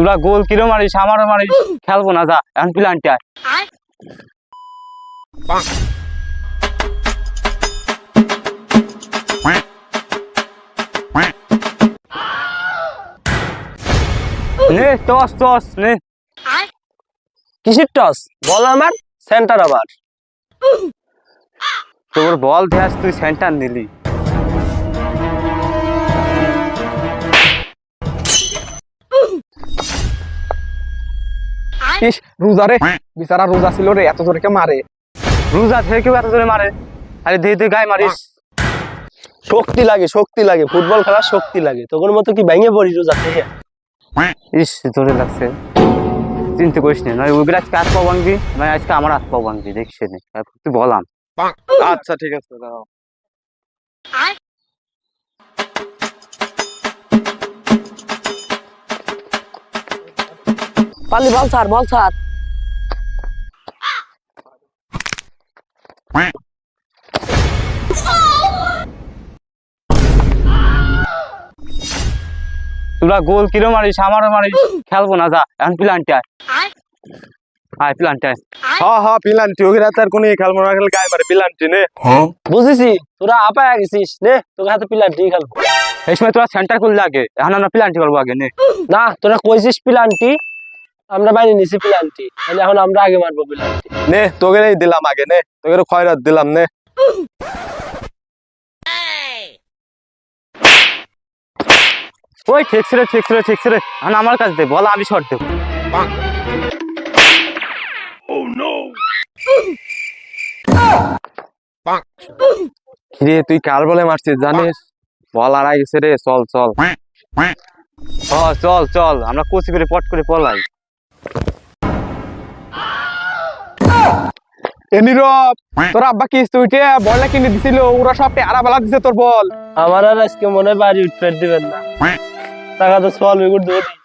তোরা গোল কিরো মারিস? আমারও মারিস। খেলব না, যা। এখন নে টস টস নে। কিসের টস বল আমার সেন্টার আবার। তোর বল দেয়াস, তুই সেন্টার নিলি। ইস রোজা রে বিচারা রোজা ছিল রে এত জোরে কে মারে রোজা থেকে কেউ এত জোরে মারে আরে ধীরে ধীরে গায়ে মারিস শক্তি লাগে শক্তি লাগে। ফুটবল খেলার শক্তি লাগে। তোর মতো কি ভেঙে পড়ি রোজা থেকে ইস জোরে লাগছে। চিন্তা করিস না? নয় ওগুলো আজকে পাও ভাঙবি নয় আজকে আমার হাত পাও ভাঙবি দেখিস তুই বলাম। আচ্ছা ঠিক আছে দাঁড়াও। পালি বল স্যার বল স্যার। তোরা গোল কিরো মারিস আমারও মারিস খেলব না যা এখন প্ল্যানটি আয়। আয়। প্ল্যানটি আয়। হ্যাঁ হ্যাঁ পিলান্টি ওকে রাতে আর কোনো খেলব না খেলে গায়ে মারে পিলান্টি নে। বুঝেছি তোরা আপায় গেছিস নে তোকে হাতে ঠিক খেলব। এই সময় তোরা সেন্টার করলে আগে এখন আমরা প্ল্যানটি করব আগে নে। না তোরা কইছিস পিলান্টি আমরা বাইরে নিছি পিলান্টি তাহলে এখন আমরা আগে মারবো পিলান্টি নে তোকে দিলাম আগে নে। তোকে খয়রাত দিলাম নে। ওই ঠিক রে রে রে এখন আমার কাছে দে বল আমি শর্ট দেবো। রে তুই কার বলে মারছিস জানিস? বল আড়াই গেছে রে চল চল। চল চল আমরা কোচি করে পট করে পলাই। উঠে বলটা কিনে দিছিল, ওরা সব দিছে বল। আমার আর আজকে মনে বাড়ি উঠতে দিবেন না। টাকা তো সল বিগুট দিয়ে দিই